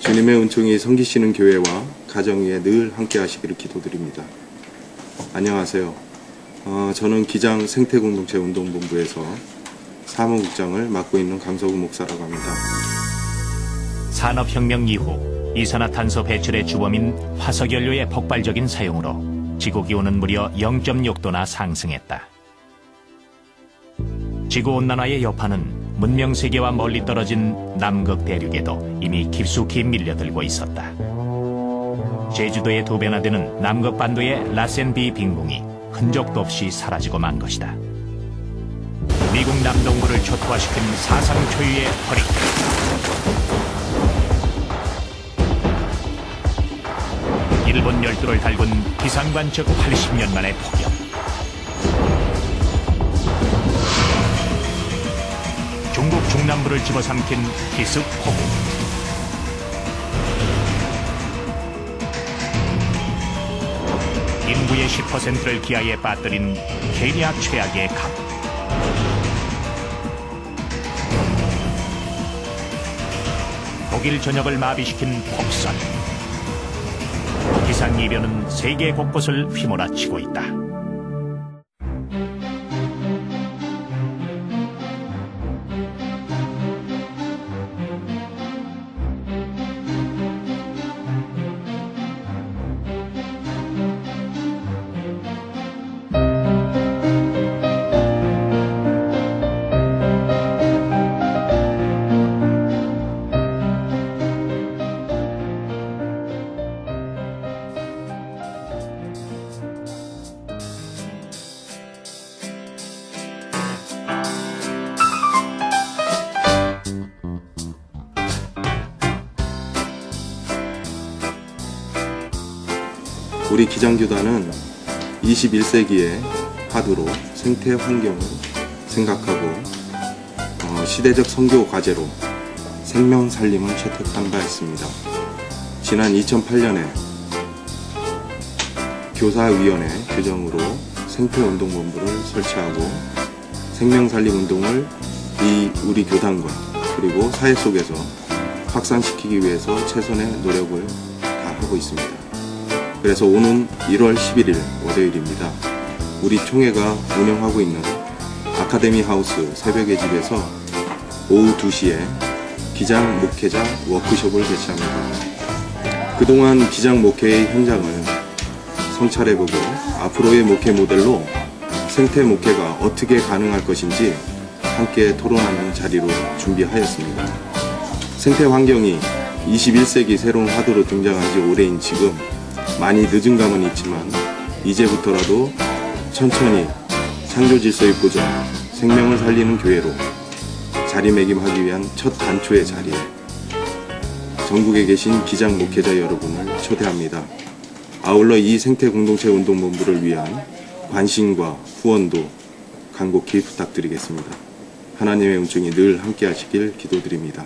주님의 은총이 섬기시는 교회와 가정 위에 늘 함께 하시기를 기도드립니다. 안녕하세요. 어, 저는 기장 생태공동체 운동본부에서 사무국장을 맡고 있는 강서구 목사라고 합니다. 산업혁명 이후 이산화탄소 배출의 주범인 화석연료의 폭발적인 사용으로 지구 기온은 무려 0.6도나 상승했다. 지구 온난화의 여파는 문명 세계와 멀리 떨어진 남극 대륙에도 이미 깊숙이 밀려들고 있었다. 제주도의 두 배나 되는 남극 반도의 라센비 빙봉이 흔적도 없이 사라지고 만 것이다. 미국 남동부를 초토화시킨 사상 초유의 허리케인. 일본 열도를 닳은 기상관측 80년 만의 폭염. 중국 중남부를 집어삼킨 기습 폭우. 인구의 10%를 기아에 빠뜨린 케냐 최악의 강. 독일 전역을 마비시킨 폭설. 기상이변은 세계 곳곳을 휘몰아치고 있다. 우리 기장교단은 21세기의 화두로 생태 환경을 생각하고 어, 시대적 선교 과제로 생명 살림을 채택한 바 있습니다. 지난 2008년에 교사위원회 규정으로 생태운동본부를 설치하고 생명살림 운동을 이 우리 교단과 그리고 사회 속에서 확산시키기 위해서 최선의 노력을 다하고 있습니다. 그래서 오는 1월 11일 월요일입니다. 우리 총회가 운영하고 있는 아카데미 하우스 새벽의 집에서 오후 2시에 기장 목회자 워크숍을 개최합니다. 그동안 기장 목회의 현장을 성찰해보고 앞으로의 목회 모델로 생태 목회가 어떻게 가능할 것인지 함께 토론하는 자리로 준비하였습니다. 생태 환경이 21세기 새로운 화두로 등장한 지 오래인 지금 많이 늦은 감은 있지만 이제부터라도 천천히 창조 질서의 보전, 생명을 살리는 교회로 자리매김하기 위한 첫 단초의 자리에 전국에 계신 기장 목회자 여러분을 초대합니다. 아울러 이 생태 공동체 운동본부를 위한 관심과 후원도 간곡히 부탁드리겠습니다. 하나님의 은총이 늘 함께 하시길 기도드립니다.